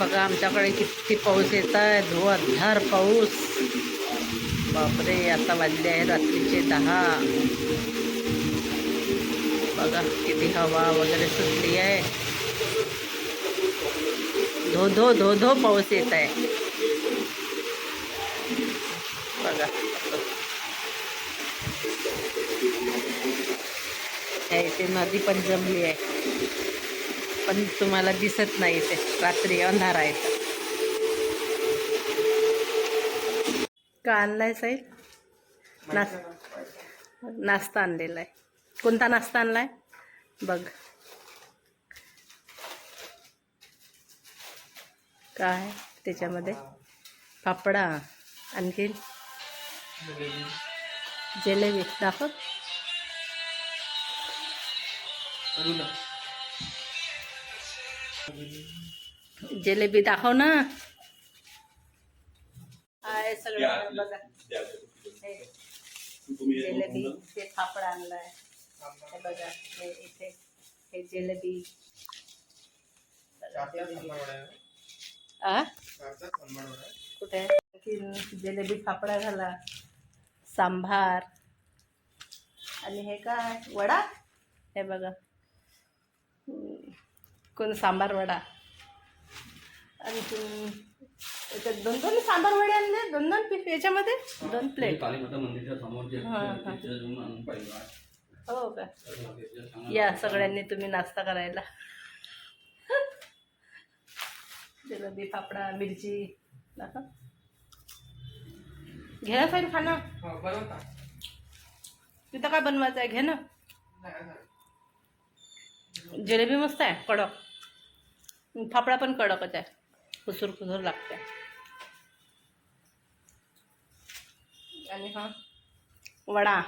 बघा आमच्याकडे किती पाऊस येत आहे बापरे, आता वाजले आहे रात्रीचे दहा। बघा हवा वगैरे सुटली आहे धो धो धो धो पाऊस येत आहे नदी पण जमली आहे पण तुम्हाला दिसत नाही इथे. रात्री अंधार आहे तर. का आणलाय साहेब नास नाश्ता आणलेला आहे कोणता नाश्ता आणलाय? बघ. काय त्याच्यामध्ये? पापडा आणखीन जिलेबी. दाखव. जिलेबी दाखव ना। बघा हे ते आणलाय हे। बघा हे। इथे हे। जिलेबी कुठे आणखीन जिलेबी फाफडा झाला। सांभार। आणि हे काय? वडा? हे बघा। हम्म, कोण सांबार वडा आणखीन याच्यात दोन दोन सांबार वडे आणले दोन दोन पीस याच्यामध्ये दोन प्लेट हा, का या सगळ्यांनी तुम्ही नाश्ता करायला जिलेबी फाफडा मिरची दाखव घे ना साईन खाणं तिथं काय बनवायचं आहे घे ना जिलेबी मस्त आहे कडक फाफडा पण कडकच आहे. कुसूर खुसूर लागते. आणि हा वडा.